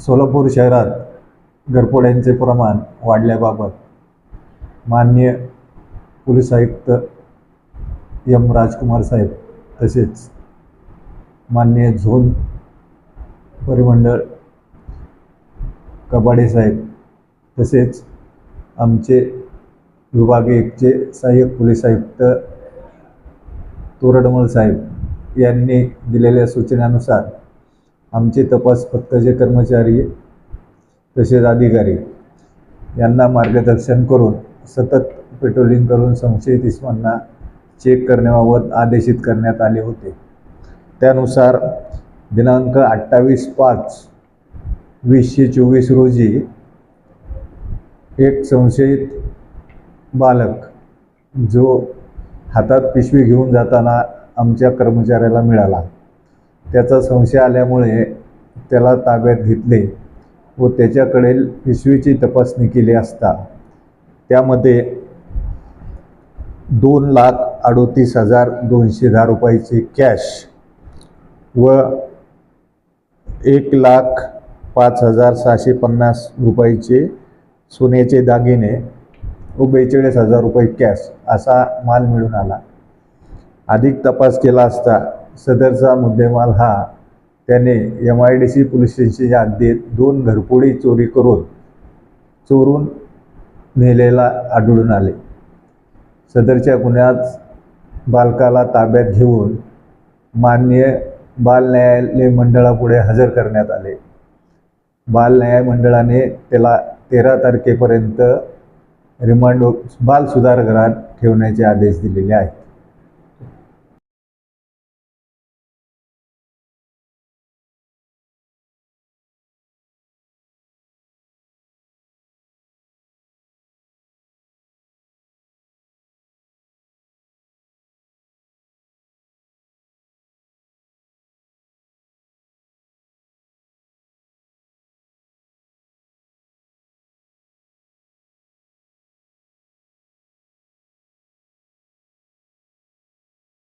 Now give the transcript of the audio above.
सोलापूर शहरात घरफोड्यांचे प्रमाण वाढल्याबाबत माननीय पोलीस आयुक्त एम राजकुमार साहेब तसेच माननीय झोन परिमंडळ कबाडे साहेब तसेच आमचे विभागीयचे सहाय्यक पोलीस आयुक्त तोरडमल साहेब यांनी दिलेल्या सूचनानुसार आमचे तपास पथकाचे कर्मचारी तसेच अधिकारी यांना मार्गदर्शन करून सतत पेट्रोलिंग करून संशयित इस्मांना चेक करण्याबाबत आदेशित करण्यात आले होते. त्यानुसार दिनांक अठ्ठावीस पाच वीसशे चोवीस रोजी एक संशयित बालक जो हातात पिशवी घेऊन जाताना आमच्या कर्मचाऱ्याला मिळाला. त्याचा संशय आल्यामुळे त्याला ताब्यात घेतले व त्याच्याकडील पिशवीची तपासणी केली असता. त्यामध्ये दोन लाख अडोतीस हजार दोनशे दहा रुपयाची कॅश व एक लाख पाच हजार सहाशे पन्नास रुपयाचे सोन्याचे दागिने व बेचाळीस हजार रुपये कॅश असा माल मिळून आला. अधिक तपास केला असता सदरचा मुद्देमाल हा त्याने M I D C police स्टेशनच्या हद्दीत दोन घरपोळी चोरी करून चोरून नेलेला आढळून आले. सदरच्या गुन्ह्यात बालकाला ताब्यात घेऊन माननीय बाल न्यायालय मंडळापुढे हजर करण्यात आले. बाल न्याय मंडळाने त्याला तेरा तारखेपर्यंत रिमांड बाल सुधारगृहात ठेवण्याचे आदेश दिलेले आहेत.